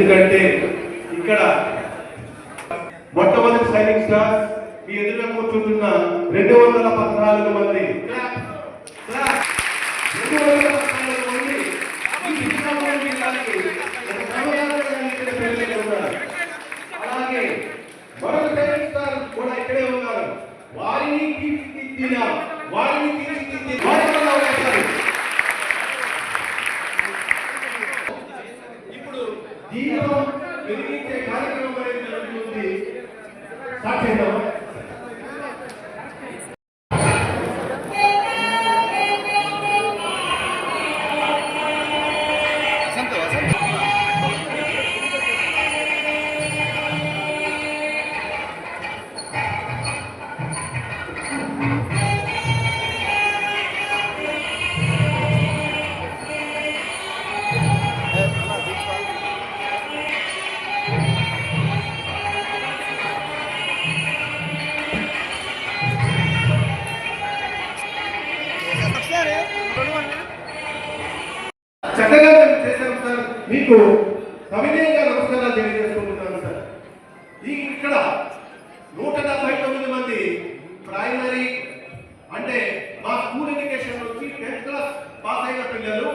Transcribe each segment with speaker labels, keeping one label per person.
Speaker 1: ఎందుకంటే ఇక్కడ మొట్టమొదటి సైనిక్ స్టార్ మీ ఎదురుగా కూర్చుంటున్న రెండు వందల పద్నాలుగు మంది だけどうん。మీకు సవినయంగా నమస్కారాలు తెలియజేసుకుంటున్నాను సార్. ఈ ఇక్కడ నూట డెబ్బై తొమ్మిది మంది ప్రైమరీ అంటే మా స్కూల్ ఎడ్యుకేషన్ నుంచి టెన్త్ క్లాస్ పాస్ అయిన పిల్లలు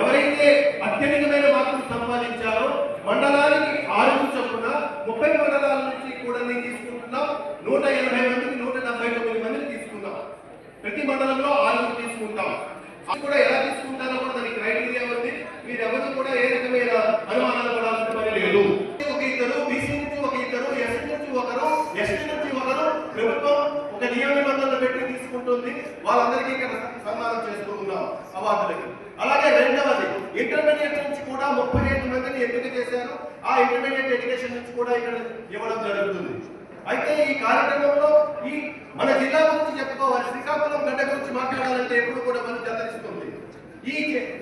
Speaker 1: ఎవరైతే అత్యధికమైన మార్కులు సంపాదించారో మండలానికి ఆరు చొప్పున ముప్పై మండలాల నుంచి కూడా నేను తీసుకుంటున్నాం. నూట ఎనభై మందికి నూట డెబ్బై తొమ్మిది మందిని తీసుకున్నాం ప్రతి మండలంలో ఆరుగురు తీసుకుంటాం. అది కూడా ఎలా వాళ్ళందరికీ ఇక్కడ సన్మానం చేస్తూ ఉన్నాం అవార్డులకి. అలాగే రెండవది ఇంటర్మీడియట్ నుంచి కూడా ముప్పై ఐదు మందిని ఎంపిక చేశారు. ఆ ఇంటర్మీడియట్ ఎడ్యుకేషన్ నుంచి కూడా ఇక్కడ ఇవ్వడం జరుగుతుంది. అయితే ఈ కార్యక్రమంలో ఈ మన జిల్లా గురించి చెప్పుకోవాలి. శ్రీకాకుళం గడ్డ గురించి మాట్లాడాలంటే ఎప్పుడు కూడా మనం జతరిస్తుంది ఈ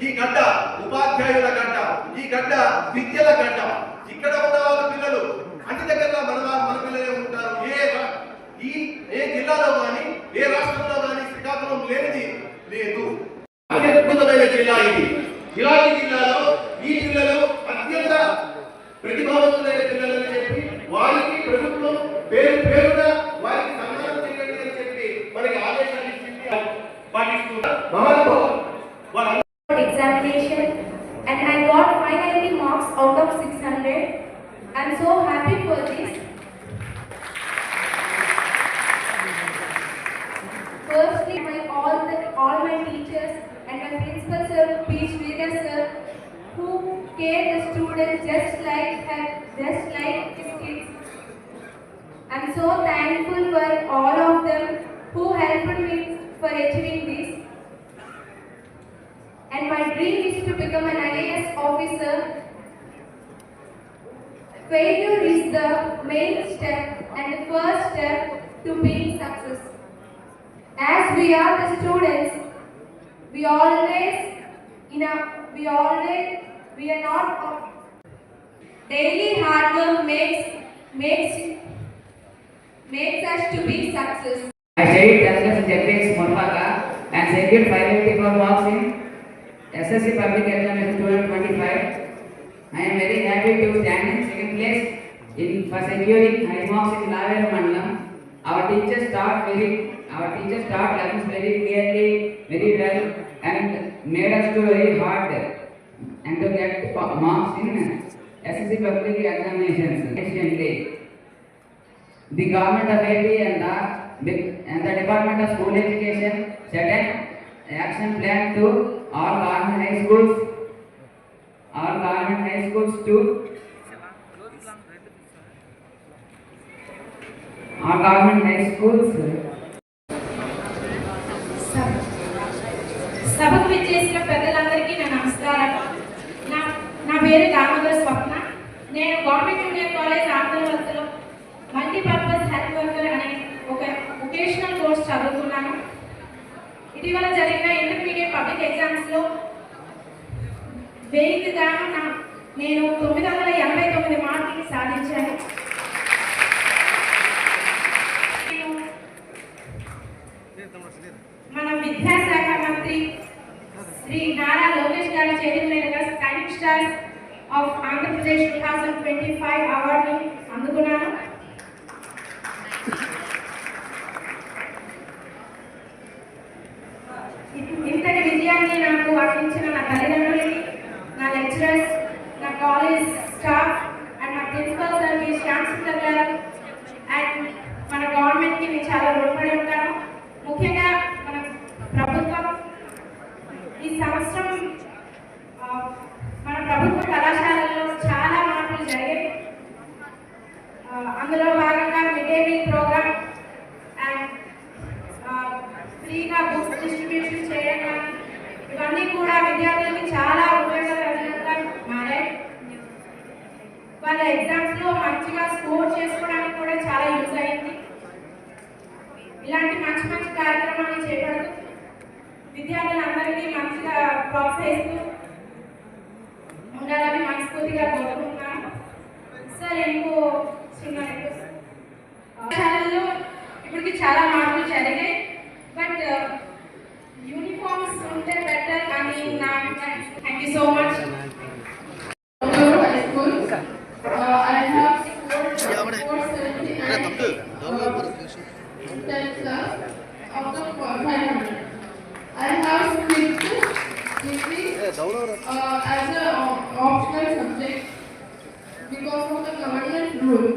Speaker 1: ఈ గడ్డ ఉపాధ్యాయుల గడ్డ ఈ గడ్డ విద్యల గడ్డ. ఇక్కడ ఉన్న వాళ్ళ పిల్లలు అన్ని దగ్గర మన మన పిల్లలే ఉంటారు. ఏ ఈ ఏ జిల్లాలో కానీ ఏ రాష్ట్రంలో
Speaker 2: out of 600. I'm so happy for this. Firstly, my all the all my teachers and my principal sir, P. Sridhar sir, who care the students just like just like his kids. I'm so thankful for all of them who helped me for achieving this and my dream is to become an IAS officer. Failure is the main step and the first step to being success. As we are the students, we always, you know, we always, we are not. Daily hard work makes makes makes us to be success.
Speaker 3: I studied Justice Jetix Morpaka and secured 584 marks in SSC Public Examination 2025. I am very happy to stand in place in for securing high marks in Lavera Mandalam. Our teachers taught very our teachers taught lessons very clearly, very well, and made us to very hard and to get marks in SSC Public Examinations efficiently. The government of AP and the and the Department of School Education set an action plan to all government high schools, all government high schools to ఆ government high
Speaker 2: schools సభకు విచ్చేసిన పెద్దలందరికీ నా నమస్కారం నా నా పేరు దామోదర్ స్వప్న. నేను గవర్నమెంట్ జూనియర్ కాలేజ్ ఆంధ్రవలసలో మల్టీపర్పస్ హెల్త్ వర్కర్ అనే ఒక వొకేషనల్ కోర్స్ చదువుతున్నాను. ఇటీవల జరిగిన ఇంటర్మీడియట్ పబ్లిక్ ఎగ్జామ్స్లో వెయ్యికి గాను నా నేను తొమ్మిది వందల ఎనభై తొమ్మిది మార్కులు సాధించాను నేను మన విద్యాశాఖ మంత్రి శ్రీ నారా లోకేష్ గారి చేతుల మీదుగా star of Andhra Pradesh two thousand twenty five అవార్డుని అందుకున్నాను. ఇంతటి విజయాన్ని నాకు అందించిన నా తల్లిదండ్రులకి నా లెక్చరర్స్ నా కాలేజ్ స్టాఫ్ అండ్ మా ప్రిన్సిపల్ సార్కి శ్యామ్ సుందర్ గారు. అండ్ మన గవర్నమెంట్కి నేను చాలా రుణపడి ఉంటాను ముఖ్యంగా మన ప్రభుత్వం ఈ సంవత్సరం ఆ, మన ప్రభుత్వ కళాశాలల్లో చాలా మార్పులు జరిగాయి ఆ, అందులో భాగంగా mid day meal programme and ఫ్రీగా బుక్స్ డిస్ట్రిబ్యూషన్ చేయడం కానీ ఇవన్నీ కూడా విద్యార్థులకి చాలా ఉపయోగకరంగా మారాయి. వాళ్ళ ఎగ్జామ్స్లో మంచిగా స్కోర్ చేసుకోవడానికి కూడా చాలా యూజ్ అయింది. ఇలాంటి మంచి మంచి కార్యక్రమాలు చేపడుతూ విద్యార్థులందరికీ మంచిగా ప్రోత్సహిస్తూ ఉండాలని మనస్ఫూర్తిగా కోరుకుంటున్నాను. సార్ ఇంకో చిన్న రిక్వెస్ట్ పాఠశాలల్లో ఇప్పటికి చాలా మార్పులు జరిగాయి బట్ యూనిఫామ్స్ ఉంటే బెటర్ అని నా thank you so much
Speaker 4: Hello, high school. Uh, I have scored 479 uh, 10 class out of 500. I have skipped degree uh, as an optional subject because of the government rule.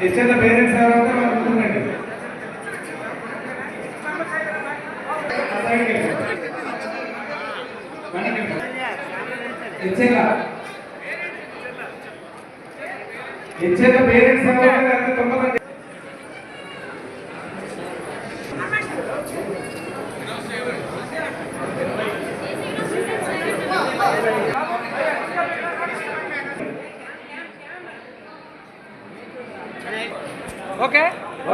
Speaker 1: ఇచ్చిన parents ఎవరైతే మనం ఉంటుందండి. ఇచ్చేలా ఇచ్చేత parents ఎవరైతే అది తొందరగా
Speaker 5: okay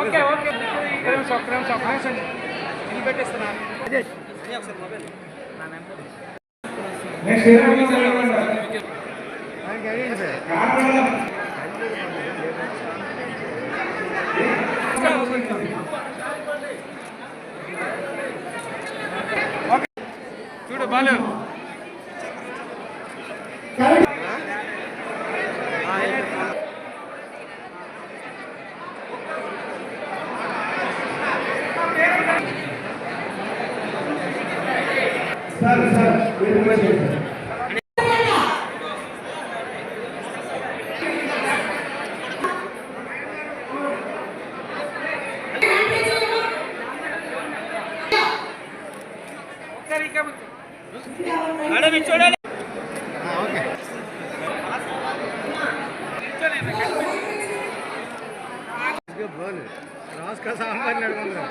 Speaker 5: okay okay. ఒక్క నిమిషం ఒక్క నిమిషం ఇది పెట్టేస్తున్నాను. చూడు బాలు. का सांबर
Speaker 6: नडवंगा